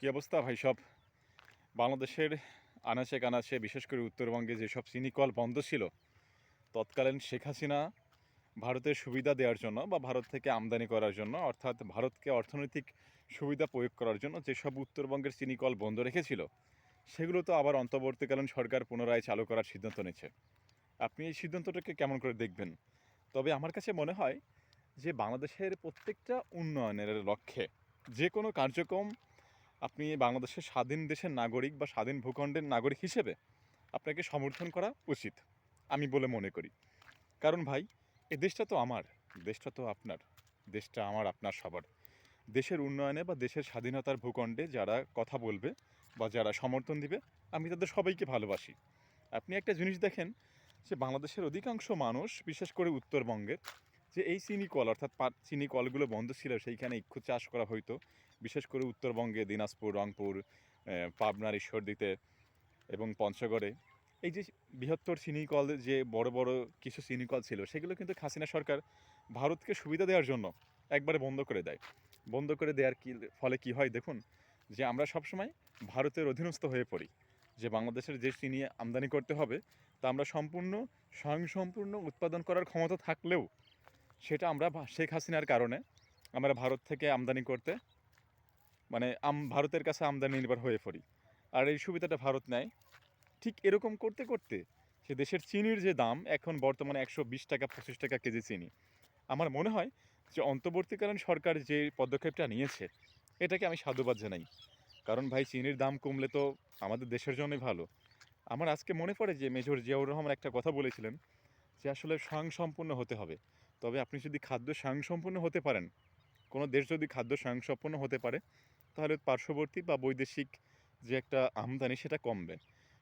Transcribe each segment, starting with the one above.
কী অবস্থা ভাই সব? বাংলাদেশের আনাচে কানাচে, বিশেষ করে উত্তরবঙ্গে যেসব চিনি কল বন্ধ ছিল, তৎকালীন শেখ হাসিনা ভারতের সুবিধা দেওয়ার জন্য বা ভারত থেকে আমদানি করার জন্য, অর্থাৎ ভারতকে অর্থনৈতিক সুবিধা প্রয়োগ করার জন্য যেসব উত্তরবঙ্গের চিনি কল বন্ধ রেখেছিল, সেগুলো তো আবার অন্তর্বর্তীকালীন সরকার পুনরায় চালু করার সিদ্ধান্ত নিচ্ছে আপনি এই সিদ্ধান্তটাকে কেমন করে দেখবেন? তবে আমার কাছে মনে হয় যে বাংলাদেশের প্রত্যেকটা উন্নয়নের লক্ষ্যে যে কোনো কার্যক্রম আপনি বাংলাদেশের স্বাধীন দেশের নাগরিক বা স্বাধীন ভূখণ্ডের নাগরিক হিসেবে আপনাকে সমর্থন করা উচিত, আমি বলে মনে করি। কারণ ভাই, এ দেশটা তো আমার, দেশটা তো আপনার, দেশটা আমার, আপনার সবার। দেশের উন্নয়নে বা দেশের স্বাধীনতার ভূখণ্ডে যারা কথা বলবে বা যারা সমর্থন দিবে, আমি তাদের সবাইকে ভালোবাসি। আপনি একটা জিনিস দেখেন, যে বাংলাদেশের অধিকাংশ মানুষ, বিশেষ করে উত্তরবঙ্গের যে এই চিনি কল, অর্থাৎ পাট চিনি কলগুলো বন্ধ ছিল, সেইখানে ইক্ষু চাষ করা হইতো। বিশেষ করে উত্তরবঙ্গে, দিনাজপুর, রংপুর পাবনার ঈশ্বরদীতে এবং পঞ্চগড়ে। এই যে বৃহত্তর চিনি কল, যে বড় বড় কিছু চিনি কল ছিল, সেগুলো কিন্তু হাসিনা সরকার ভারতকে সুবিধা দেওয়ার জন্য একবারে বন্ধ করে দেয়। বন্ধ করে দেওয়ার কি, ফলে কি হয় দেখুন, যে আমরা সবসময় ভারতের অধীনস্থ হয়ে পড়ি। যে বাংলাদেশের যে চিনি আমদানি করতে হবে, তা আমরা সম্পূর্ণ, স্বয়ংসম্পূর্ণ উৎপাদন করার ক্ষমতা থাকলেও সেটা আমরা শেখ হাসিনার কারণে আমরা ভারত থেকে আমদানি করতে মানে আম, ভারতের কাছে আমদানি নির্ভর হয়ে পড়ি। আর এই সুবিধাটা ভারত নেয়। ঠিক এরকম করতে করতে সে দেশের চিনির যে দাম, এখন বর্তমানে একশো বিশ টাকা, পঁচিশ টাকা কেজি চিনি। আমার মনে হয় যে অন্তর্বর্তীকালীন সরকার যে পদক্ষেপটা নিয়েছে, এটাকে আমি সাধুবাদ জানাই। কারণ ভাই, চিনির দাম কমলে তো আমাদের দেশের জন্যই ভালো। আমার আজকে মনে পড়ে যে মেজর জিয়াউর রহমান একটা কথা বলেছিলেন যে আসলে স্বয়ংসম্পূর্ণ হতে হবে। তবে আপনি যদি খাদ্য স্বয়ংসম্পূর্ণ হতে পারেন, কোনো দেশ যদি খাদ্য স্বয়ংসম্পূর্ণ হতে পারে, তাহলে পার্শ্ববর্তী বা বৈদেশিক যে একটা আমদানি সেটা কমবে।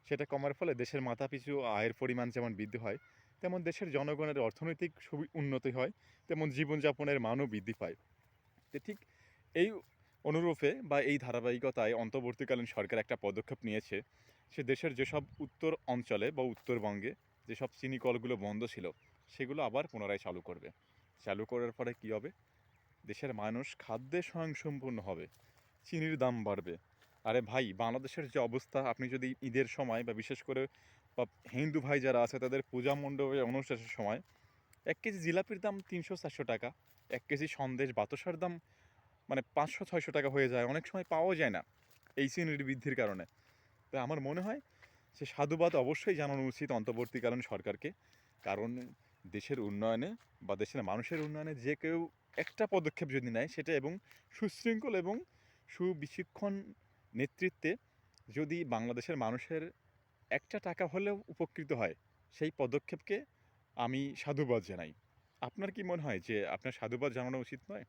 সেটা কমার ফলে দেশের মাথাপিছু আয়ের পরিমাণ যেমন বৃদ্ধি হয়, তেমন দেশের জনগণের অর্থনৈতিক উন্নতি হয়, তেমন জীবনযাপনের মানও বৃদ্ধি পায়। তো ঠিক এই অনুরূপে বা এই ধারাবাহিকতায় অন্তর্বর্তীকালীন সরকার একটা পদক্ষেপ নিয়েছে। সে দেশের যেসব উত্তর অঞ্চলে বা উত্তরবঙ্গে যেসব চিনি কলগুলো বন্ধ ছিল সেগুলো আবার পুনরায় চালু করবে। চালু করার পরে কী হবে? দেশের মানুষ খাদ্যে স্বয়ংসম্পূর্ণ হবে, চিনির দাম বাড়বে। আরে ভাই, বাংলাদেশের যে অবস্থা, আপনি যদি ঈদের সময় বা বিশেষ করে বা হিন্দু ভাই যারা আছে, তাদের পূজা মণ্ডপে অনুষ্ঠানের সময় এক কেজি জিলাপির দাম তিনশো চারশো টাকা, এক কেজি সন্দেশ বাতাসার দাম মানে পাঁচশো ছয়শো টাকা হয়ে যায়, অনেক সময় পাওয়া যায় না এই চিনির বৃদ্ধির কারণে। তো আমার মনে হয় সে সাধুবাদ অবশ্যই জানানো উচিত অন্তর্বর্তীকালীন সরকারকে, কারণ দেশের উন্নয়নে বা দেশের মানুষের উন্নয়নে যে কেউ একটা পদক্ষেপ যদি নেয়, সেটা এবং সুশৃঙ্খল এবং সুবিশিক্ষণ নেতৃত্বে যদি বাংলাদেশের মানুষের একটা টাকা হলেও উপকৃত হয়, সেই পদক্ষেপকে আমি সাধুবাদ জানাই। আপনার কি মনে হয় যে আপনার সাধুবাদ জানানো উচিত নয়?